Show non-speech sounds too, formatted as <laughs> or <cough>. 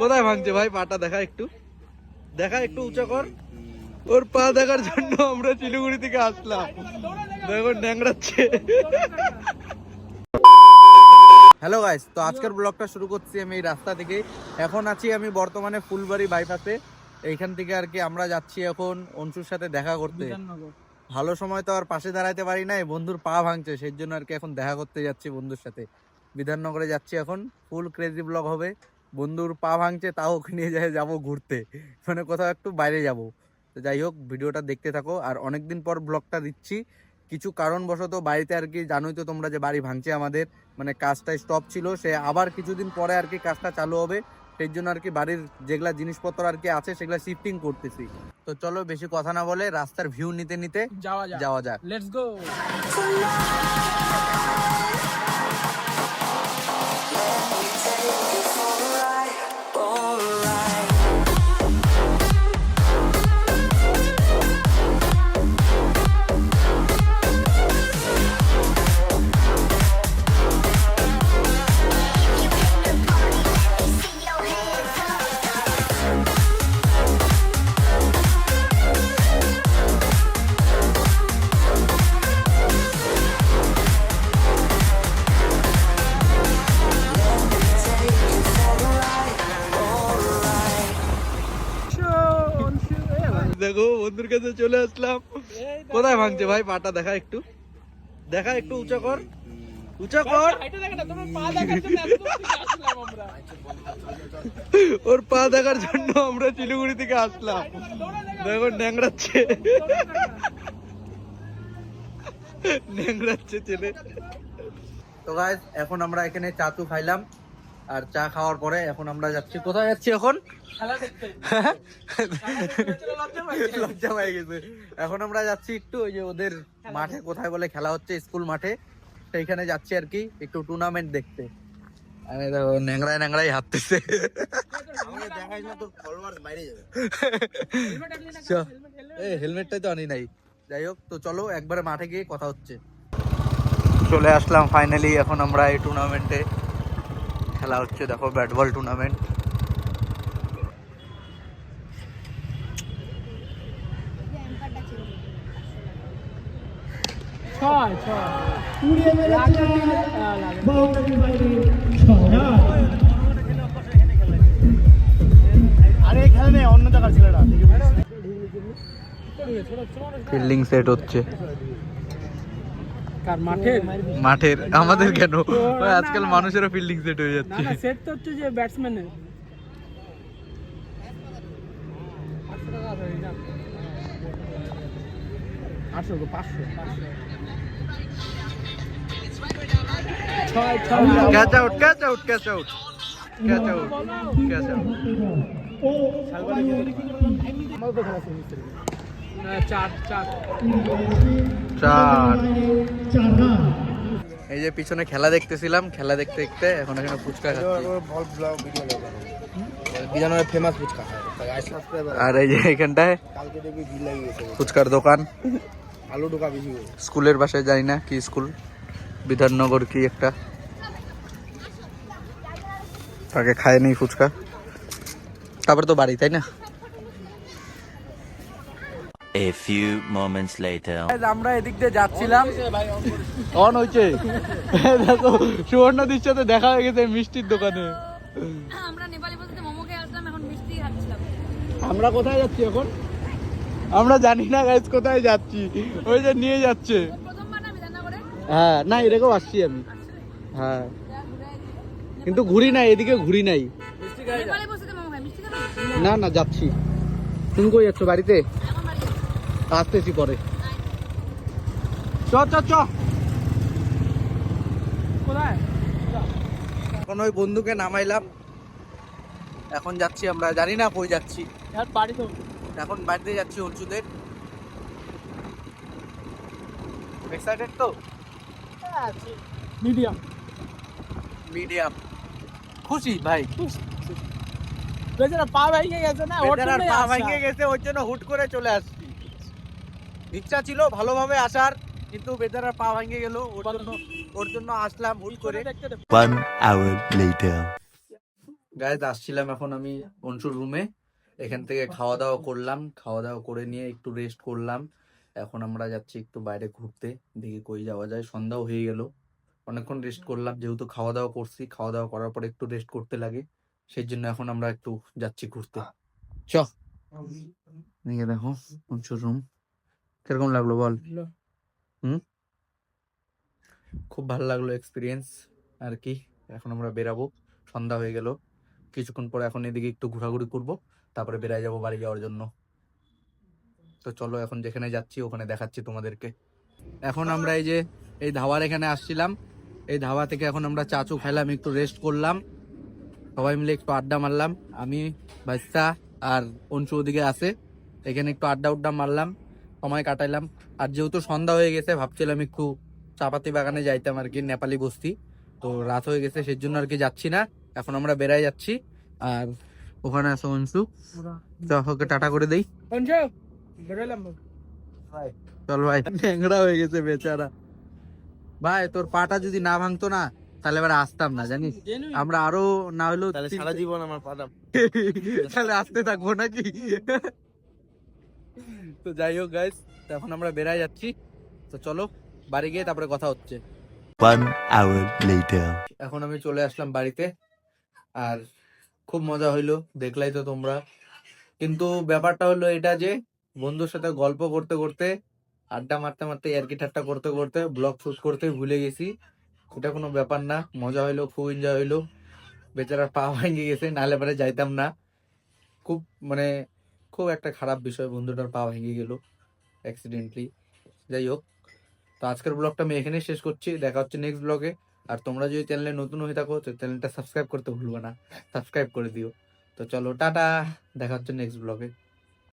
কোথায় ভাঙছে ভাই? পাটা দেখা একটু। দেখা একটু উঁচা কর। ওর পা দেখার জন্য আমরা শিলিগুড়ি থেকে আসলাম। দেখো ন্যাংড়াচ্ছে। হ্যালো গাইস তো আজকের ব্লগটা শুরু করছি আমি এই রাস্তা থেকে। এখন আছি আমি বর্তমানে ফুলবাড়ি বাইপাসে এইখান থেকে আর কি আমরা যাচ্ছি এখন অংশুর সাথে দেখা করতে। ভালো সময় তো আর পাশে দাঁড়াইতে পারি নাই বন্ধুর পা ভাঙছে সেই জন্য আর কি এখন দেখা করতে যাচ্ছি বন্ধুর সাথে। বিধাননগরে যাচ্ছি এখন ফুল ক্রেজি ব্লগ হবে। বন্ধুর পা ভাঙছে তাও ওকে নিয়ে যায় যাব ঘুরতে। মানে কোথাও একটু বাইরে যাব। তো যাই হোক ভিডিওটা দেখতে থাকো। আর অনেকদিন পর ব্লগটা দিচ্ছি। কিছু কারণবশত বাড়িতে আর কি জানোই তো তোমরা যে বাড়ি ভাঙছে আমাদের। মানে কাজটা স্টপ ছিল সে আবার কিছুদিন পরে আর কি কাজটা চালু হবে। সেই জন্য আর কি বাড়ির যেগুলা জিনিসপত্র আর কি আছে সেগুলা শিফটিং করতেছি। তো চলো বেশি কথা না বলে রাস্তার ভিউ নিতে নিতে যাওয়া যাক। যাওয়া যাক। লেটস গো দেখো বন্ধুর কাছে চলে আসলাম। কোথায় ভাঙছে ভাই পাটা? দেখা একটু। দেখা একটু উঁচা কর। উঁচা কর। ওর পা দেখার জন্য আমরা শিলিগুড়ি থেকে আসলাম। দেখো ন্যাংড়াচ্ছে। ন্যাংড়াচ্ছে ছেলে। তো গাইস এখন আমরা এখানে চা চু খাইলাম। আর চা খাওয়ার পরে এখন আমরা যাচ্ছি। কোথায় যাচ্ছি এখন? লজ্জা পাই গেছে। এখন আমরা যাচ্ছি একটু ওই যে ওদের মাঠে কোথায় বলে খেলা হচ্ছে স্কুল মাঠে। সেইখানে যাচ্ছি আর কি একটু টুর্নামেন্ট দেখতে। আমি দেখো ন্যাংরায় ন্যাংরাই হাঁটতেছে। হেলমেটটাই তো আনি নাই। যাই হোক তো চলো একবারে মাঠে গিয়ে কথা হচ্ছে। চলে আসলাম ফাইনালি এখন আমরা এই টুর্নামেন্টে খেলা হচ্ছে দেখো ব্যাট বল টুর্নামেন্ট আরে অন্য জায়গার ফিল্ডিং সেট হচ্ছে। কার মাঠের মাঠের আমাদের কেন আজকাল। মানুষেরও ফিল্ডিং সেট হয়ে যাচ্ছে না সেট তো হচ্ছে যে ব্যাটসম্যানের আটশো পাঁচশো catch out catch out catch out catch out catch out হ্যাঁ, চার চার। চার। এই যে পিছনে খেলা দেখতেছিলাম খেলা দেখতে দেখতে এখন এখানে ফুচকা খাচ্ছি। ফেমাস ফুচকা আর এই যে এখানটায় ফুচকার দোকান। আলু ঢোকা বেশি স্কুলের বাসায় জানি না কি স্কুল? বিধাননগর কি একটা। তাকে খায়নি ফুচকা। তারপর তো বাড়ি তাই না? A few moments later. আমরা এদিক দিয়ে যাচ্ছিলাম। অন হয়েছে দেখো সুবর্ণ দৃশ্যতে দেখা হয়ে গেছে মিষ্টির দোকানে। আমরা নেপালি বলতে মোমো খেয়ে আসলাম এখন মিষ্টি খাচ্ছিলাম। আমরা কোথায় যাচ্ছি এখন? আমরা জানি না গাইজ কোথায় যাচ্ছি। ওই যে নিয়ে যাচ্ছে। হ্যাঁ না এরকম আসছি আমি। হ্যাঁ। কিন্তু ঘুরি নাই এদিকে ঘুরি নাই। না না যাচ্ছি। তুমি কই যাচ্ছ বাড়িতে? আসতেছি পরে। চ চ চ। কোথায়? এখন ওই বন্ধুকে নামাইলাম। এখন যাচ্ছি আমরা জানি না কই যাচ্ছি। এখন বাড়িতে যাচ্ছি অঞ্চুদের। এক্সাইটেড তো? মিডিয়াম মিডিয়াম খুশি ভাই? বেচারা পা ভেঙে গেছে না পা। ভেঙে গেছে ওই জন্য হুট করে চলে আসছি। ইচ্ছা ছিল ভালোভাবে আসার কিন্তু বেচারার পা ভেঙে গেল। ওর জন্য ওর জন্য আসলাম হুট করে One hour later. গাইজ আসছিলাম এখন আমি অংশুর রুমে এখান থেকে খাওয়া দাওয়া করলাম খাওয়া দাওয়া করে নিয়ে একটু রেস্ট করলাম। এখন আমরা যাচ্ছি একটু বাইরে ঘুরতে দেখি কই যাওয়া যায়। সন্ধ্যাও হয়ে গেল। অনেকক্ষণ রেস্ট করলাম যেহেতু খাওয়া দাওয়া করছি খাওয়া দাওয়া করার পর একটু রেস্ট করতে লাগে। সেই জন্য এখন আমরা একটু যাচ্ছি ঘুরতে। চ দেখো অংশুর রুম কীরকম লাগল বল? হুম? খুব ভালো লাগল এক্সপিরিয়েন্স আর কি। এখন আমরা বেরাবো সন্ধ্যা হয়ে গেল। কিছুক্ষণ পরে এখন এদিকে একটু ঘোরাঘুরি করব তারপরে বেরাই যাব বাড়ি যাওয়ার জন্য। তো চলো এখন যেখানে যাচ্ছি ওখানে দেখাচ্ছি তোমাদেরকে। এখন আমরা এই যে এই ধাবার এখানে আসছিলাম। এই ধাবা থেকে এখন আমরা চাচু খাইলাম একটু রেস্ট করলাম। সবাই মিলে একটু আড্ডা মারলাম। আমি ভাইস্তা আর অঞ্চু ওদিকে আছে। এখানে একটু আড্ডা উড্ডা মারলাম। সময় কাটাইলাম। আর যেহেতু সন্ধ্যা হয়ে গেছে ভাবছিলাম একটু চাপাতি বাগানে যাইতাম আর কি নেপালি বস্তি। তো রাত হয়ে গেছে সেই জন্য আর কি যাচ্ছি না। এখন আমরা বেড়াই যাচ্ছি। আর ওখানে আসো অংশু। ওকে টাটা করে দেই। চল ভাই ন্যাংরা হয়ে গেছে বেচারা। ভাই তোর পাটা যদি না ভাঙতো না তাহলে এবার আসতাম না জানিস? আমরা আরও না হলেও সারা জীবন আমার পাটা। <laughs> তাহলে আসতে থাকব নাকি? তো যাই হোক গাইস এখন আমরা বেড়াই যাচ্ছি। তো চলো বাড়ি গিয়ে তারপরে কথা হচ্ছে। One hour later. এখন আমি চলে আসলাম বাড়িতে। আর খুব মজা হইল দেখলাই তো তোমরা। কিন্তু ব্যাপারটা হলো এটা যে বন্ধুর সাথে গল্প করতে করতে আড্ডা মারতে মারতে ইয়ার্কি ঠাট্টা করতে করতে ব্লগ শুট করতে ভুলে গেছি। এটা কোনো ব্যাপার না মজা হইল খুব এনজয় হইল। বেচারার পা ভেঙে গেছে নাহলে পরে যাইতাম না। খুব মানে খুব একটা খারাপ বিষয়, বন্ধুটার পা ভেঙে গেল অ্যাক্সিডেন্টলি যাই হোক, তো আজকের ব্লগটা আমি এখানেই শেষ করছি। দেখা হচ্ছে নেক্সট ব্লগে আর তোমরা যদি চ্যানেলে নতুন হয়ে থাকো, তো চ্যানেলটা সাবস্ক্রাইব করতে ভুলবে না। সাবস্ক্রাইব করে দিও। তো চলো, টাটা। দেখা হচ্ছে নেক্সট ব্লগে